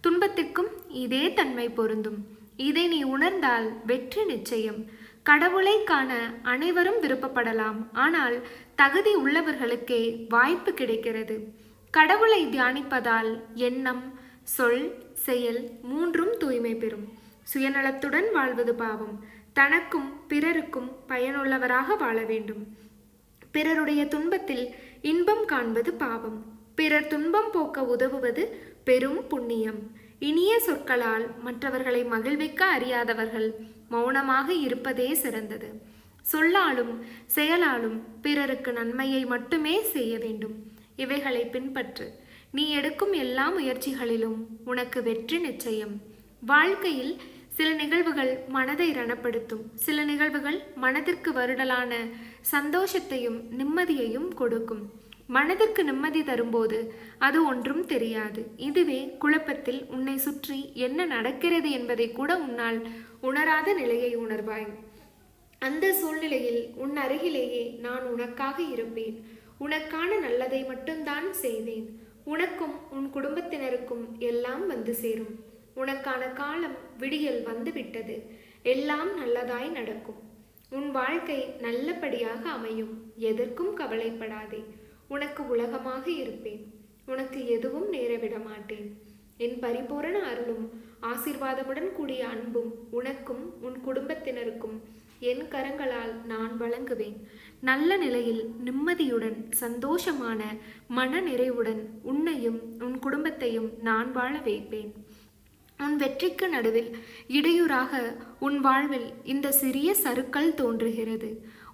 துன்பத்திற்கும் இதே தன்மை பொருந்தும். இதை நீ உணர்ந்தால் வெற்றி நிச்சயம். கடவுளை காண அனைவரும் விருப்பப்படலாம். ஆனால் தகுதி உள்ளவர்களுக்கே வாய்ப்பு கிடைக்கிறது. கடவுளை தியானிப்பதால் எண்ணம் சொல் செயல் மூன்றும் தூய்மை பெறும். சுயநலத்துடன் வாழ்வது பாவம். தனக்கும் பிறருக்கும் பயனுள்ளவராக வாழ வேண்டும். பிறருடைய துன்பத்தில் இன்பம் காண்பது பாவம். பிறர் துன்பம் போக்க உதவுவது பெரும் புண்ணியம். இனிய சொற்களால் மற்றவர்களை மகிழ்விக்க அறியாதவர்கள் மௌனமாக இருப்பதே சிறந்தது. சொல்லாலும் செயலாலும் பிறருக்கு நன்மையை மட்டுமே செய்ய வேண்டும். இவைகளை பின்பற்று. நீ எடுக்கும் எல்லா முயற்சிகளிலும் உனக்கு வெற்றி நிச்சயம். வாழ்க்கையில் சில நிகழ்வுகள் மனதை ரணப்படுத்தும். சில நிகழ்வுகள் மனதிற்கு வருடலான சந்தோஷத்தையும் நிம்மதியையும் கொடுக்கும். மனதுக்கு நிம்மதி தரும்போது அது ஒன்றும் தெரியாது. இதுவே குழப்பத்தில் உன்னை சுற்றி என்ன நடக்கிறது என்பதை கூட உன்னால் உணராத நிலையை உணர்வாய். அந்த சூழ்நிலையில் உன் அருகிலேயே நான் உனக்காக இருப்பேன். உனக்கான நல்லதை மட்டும்தான் செய்வேன். உனக்கும் உன் குடும்பத்தினருக்கும் எல்லாம் வந்து சேரும். உனக்கான காலம் விடியல் வந்துவிட்டது எல்லாம் நல்லதாய் நடக்கும். உன் வாழ்க்கை நல்லபடியாக அமையும். எதற்கும் கவலைப்படாதே. உனக்கு உலகமாக இருப்பேன். உனக்கு எதுவும் நேரவிட மாட்டேன் என் பரிபூரண அருளும் ஆசீர்வாதமுடன் கூடிய அன்பும் உனக்கும் உன் குடும்பத்தினருக்கும் என் கரங்களால் நான் வழங்குவேன். நல்ல நிலையில் நிம்மதியுடன் சந்தோஷமான மன நிறைவுடன் உன்னையும் உன் குடும்பத்தையும் நான் வாழ வைப்பேன். உன் வெற்றிக்கு நடுவில் இடையூறாக உன் வாழ்வில் இந்த சிறிய சருக்கள் தோன்றுகிறது.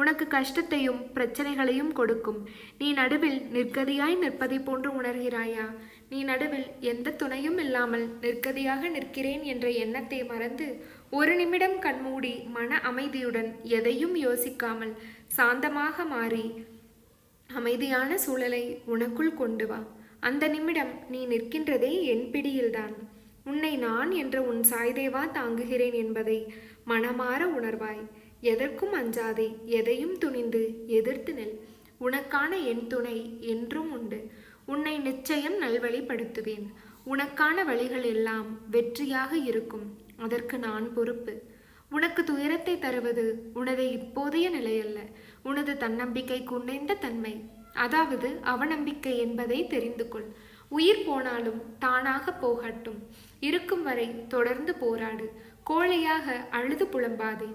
உனக்கு கஷ்டத்தையும் பிரச்சனைகளையும் கொடுக்கும். நீ நடுவில் நிற்கதியாய் நிற்பதை போன்று உணர்கிறாயா? நீ நடுவில் எந்த துணையும் இல்லாமல் நிற்கதியாக நிற்கிறேன் என்ற எண்ணத்தை மறந்து ஒரு நிமிடம் கண்மூடி மன அமைதியுடன் எதையும் யோசிக்காமல் சாந்தமாக மாறி அமைதியான சூழலை உனக்குள் கொண்டு வா. அந்த நிமிடம் நீ நிற்கின்றதே என் பிடியில்தான். உன்னை நான் என்ற உன் சாய்தேவா தாங்குகிறேன் என்பதை மனமாற உணர்வாய். எதற்கும் அஞ்சாதே எதையும் துணிந்து எதிர்த்து நெல். உனக்கான என் துணை என்றும் உண்டு. உன்னை நிச்சயம் நல்வழிப்படுத்துவேன். உனக்கான வழிகள் எல்லாம் வெற்றியாக இருக்கும். அதற்கு நான் பொறுப்பு. உனக்கு துயரத்தை தருவது உனது இப்போதைய நிலையல்ல. உனது தன்னம்பிக்கை குன்னைந்த தன்மை. அதாவது அவநம்பிக்கை என்பதை தெரிந்து கொள். உயிர் போனாலும் தானாக போகட்டும். இருக்கும் வரை தொடர்ந்து போராடு. கோழையாக அழுது புலம்பாதே.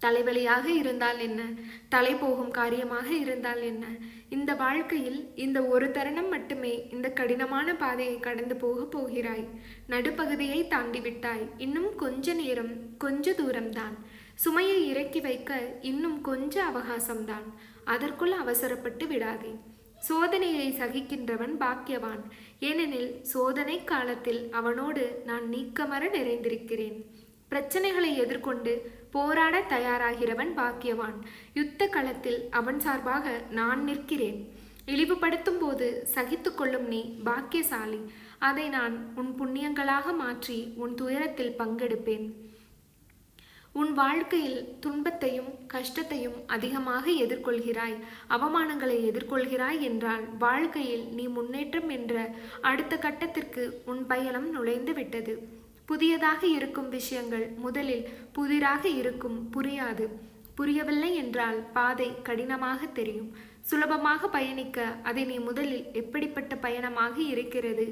தலைவலியாக இருந்தால் என்ன? தலை போகும் காரியமாக இருந்தால் என்ன? இந்த வாழ்க்கையில் இந்த ஒரு தருணம் மட்டுமே இந்த கடினமான பாதையை கடந்து போக போகிறாய். நடுப்பகுதியை தாண்டி விட்டாய். இன்னும் கொஞ்ச நேரம் கொஞ்ச தூரம்தான். சுமையை இறக்கி வைக்க இன்னும் கொஞ்ச அவகாசம்தான். அதற்குள் அவசரப்பட்டு விடாதே. சோதனையை சகிக்கின்றவன் பாக்கியவான். ஏனெனில் சோதனை காலத்தில் அவனோடு நான் நீக்கமர நிறைந்திருக்கிறேன். பிரச்சனைகளை எதிர்கொண்டு போராட தயாராகிறவன் பாக்கியவான். யுத்த களத்தில் அவன் சார்பாக நான் நிற்கிறேன். இழிவுபடுத்தும் போது சகித்து கொள்ளும் நீ பாக்கியசாலி. அதை நான் உன் புண்ணியங்களாக மாற்றி உன் துயரத்தில் பங்கெடுப்பேன். உன் வாழ்க்கையில் துன்பத்தையும் கஷ்டத்தையும் அதிகமாக எதிர்கொள்கிறாய். அவமானங்களை எதிர்கொள்கிறாய் என்றால் வாழ்க்கையில் நீ முன்னேற்றம் என்ற அடுத்த கட்டத்திற்கு உன் பயணம் நுழைந்து விட்டது. புதியதாக இருக்கும் விஷயங்கள் முதலில் புதிராக இருக்கும் புரியாது. புரியவில்லை என்றால் பாதை கடினமாக தெரியும். சுலபமாக பயணிக்க அதை நீ முதலில் எப்படிப்பட்ட பயணமாக இருக்கிறது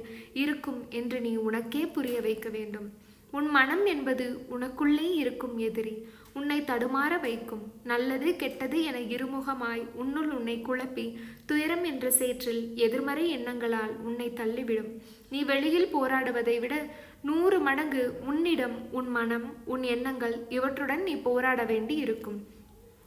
இருக்கும் என்று நீ உனக்கே புரிய வைக்க வேண்டும். உன் மனம் என்பது உனக்குள்ளே இருக்கும் எதிரி. உன்னை தடுமாற வைக்கும். நல்லது கெட்டது என இருமுகமாய் உன்னுள் உன்னை குழப்பி துயரம் என்ற சேற்றில் எதிர்மறை எண்ணங்களால் உன்னை தள்ளிவிடும். நீ வெளியில் போராடுவதை விட நூறு மடங்கு உன்னிடம் உன் மனம் உன் எண்ணங்கள் இவற்றுடன் நீ போராட வேண்டி இருக்கும்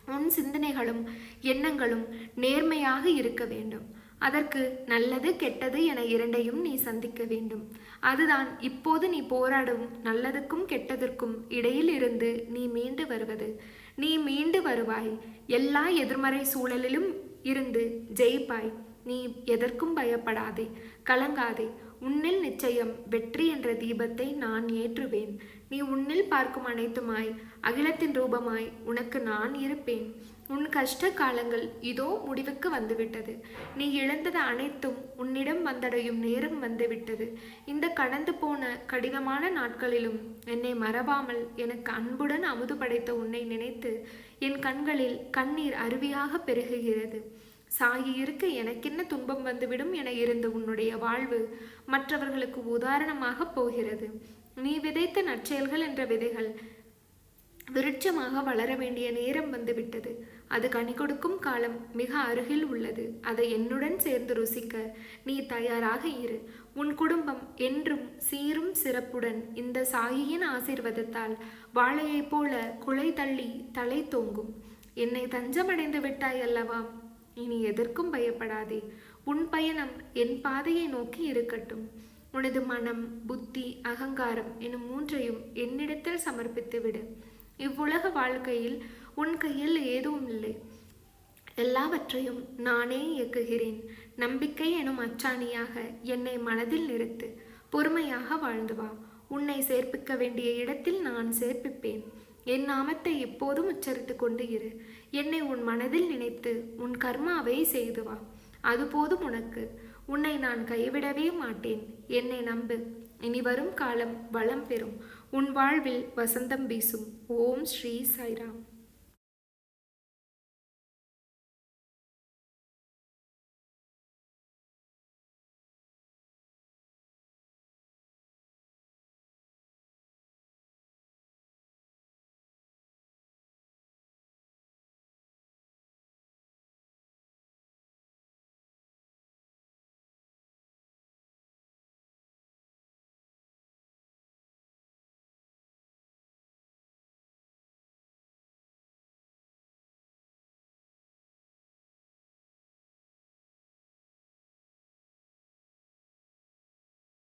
உன் சிந்தனைகளும் எண்ணங்களும் நேர்மையாக இருக்க வேண்டும். அதற்கு நல்லது கெட்டது என இரண்டையும் நீ சந்திக்க வேண்டும். அதுதான் இப்போது நீ போராடும் நல்லதுக்கும் கெட்டதற்கும் இடையில் இருந்து நீ மீண்டு வருவது. நீ மீண்டு வருவாய். எல்லா எதிர்மறை சூழலிலும் இருந்து ஜெயிப்பாய். நீ எதற்கும் பயப்படாதே. கலங்காதே. உன்னில் நிச்சயம் வெற்றி என்ற தீபத்தை நான் ஏற்றுவேன். நீ உன்னில் பார்க்கும் அனைத்துமாய் அகிலத்தின் ரூபமாய் உனக்கு நான் இருப்பேன். உன் கஷ்ட காலங்கள் இதோ முடிவுக்கு வந்துவிட்டது. நீ இழந்தது அனைத்தும் உன்னிடம் வந்தடையும் நேரம் வந்துவிட்டது. இந்த கடந்து போன கடினமான நாட்களிலும் என்னை மறவாமல் எனக்கு அன்புடன் அமுது படைத்த உன்னை நினைத்து என் கண்களில் கண்ணீர் அருவியாக பெருகுகிறது. சாகி இருக்க எனக்கென்ன துன்பம் வந்துவிடும் என இருந்த உன்னுடைய வாழ்வு மற்றவர்களுக்கு உதாரணமாக போகிறது. நீ விதைத்த நற்செயல்கள் என்ற விதைகள் விருட்சமாக வளர வேண்டிய நேரம் வந்துவிட்டது. அது கனி கொடுக்கும் காலம் மிக அருகில் உள்ளது. அதை என்னுடன் சேர்ந்து ருசிக்க நீ தயாராக இரு. உன் குடும்பம் என்றும் சீரும் சிறப்புடன் இந்த சாயியின் ஆசீர்வாதத்தால் வாழையைப் போல குலை தள்ளி தலை தோங்கும். என்னை தஞ்சமடைந்து விட்டாய் அல்லவா? இனி எதற்கும் பயப்படாதே. உன் பயணம் என் பாதையை நோக்கி இருக்கட்டும். உனது மனம் புத்தி அகங்காரம் எனும் மூன்றையும் என்னிடத்தில் சமர்ப்பித்து விடு. இவ்வுலக வாழ்க்கையில் உன் கையில் எதுவும் இல்லை. எல்லாவற்றையும் நானே இயக்குகிறேன். நம்பிக்கை எனும் அச்சாணியாக என்னை மனதில் நிறுத்து. பொறுமையாக வாழ்ந்து வா. உன்னை சேர்ப்பிக்க வேண்டிய இடத்தில் நான் சேர்ப்பிப்பேன். என் நாமத்தை எப்போதும் உச்சரித்து கொண்டு இரு. என்னை உன் மனதில் நினைத்து உன் கர்மாவை செய்து வா. அது போதும் உனக்கு. உன்னை நான் கைவிடவே மாட்டேன். என்னை நம்பு. இனி வரும் காலம் வளம் பெறும். உன் வாழ்வில் வசந்தம் வீசும். ஓம் ஸ்ரீ சாய்ராம்.